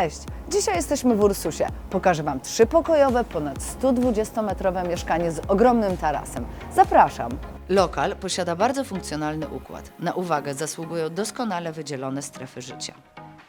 Cześć! Dzisiaj jesteśmy w Ursusie. Pokażę Wam trzypokojowe, ponad 120-metrowe mieszkanie z ogromnym tarasem. Zapraszam! Lokal posiada bardzo funkcjonalny układ. Na uwagę zasługują doskonale wydzielone strefy życia.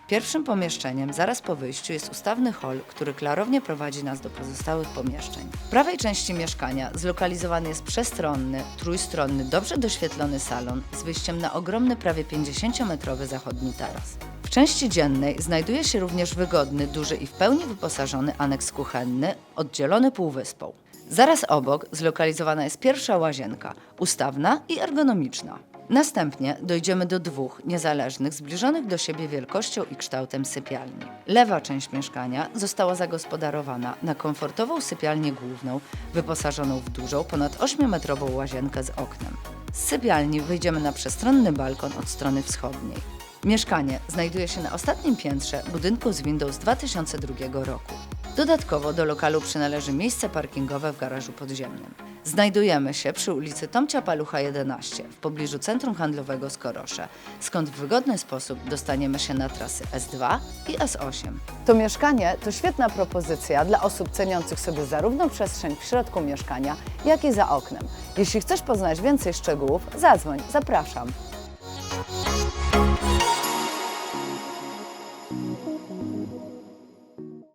Pierwszym pomieszczeniem zaraz po wyjściu jest ustawny hol, który klarownie prowadzi nas do pozostałych pomieszczeń. W prawej części mieszkania zlokalizowany jest przestronny, trójstronny, dobrze doświetlony salon z wyjściem na ogromny, prawie 50-metrowy zachodni taras. Części dziennej znajduje się również wygodny, duży i w pełni wyposażony aneks kuchenny, oddzielony półwyspą. Zaraz obok zlokalizowana jest pierwsza łazienka, ustawna i ergonomiczna. Następnie dojdziemy do dwóch niezależnych, zbliżonych do siebie wielkością i kształtem sypialni. Lewa część mieszkania została zagospodarowana na komfortową sypialnię główną, wyposażoną w dużą, ponad 8-metrową łazienkę z oknem. Z sypialni wyjdziemy na przestronny balkon od strony wschodniej. Mieszkanie znajduje się na ostatnim piętrze budynku z windą z 2002 roku. Dodatkowo do lokalu przynależy miejsce parkingowe w garażu podziemnym. Znajdujemy się przy ulicy Tomcia Palucha 11 w pobliżu Centrum Handlowego Skorosze, skąd w wygodny sposób dostaniemy się na trasy S2 i S8. To mieszkanie to świetna propozycja dla osób ceniących sobie zarówno przestrzeń w środku mieszkania, jak i za oknem. Jeśli chcesz poznać więcej szczegółów, zadzwoń, zapraszam.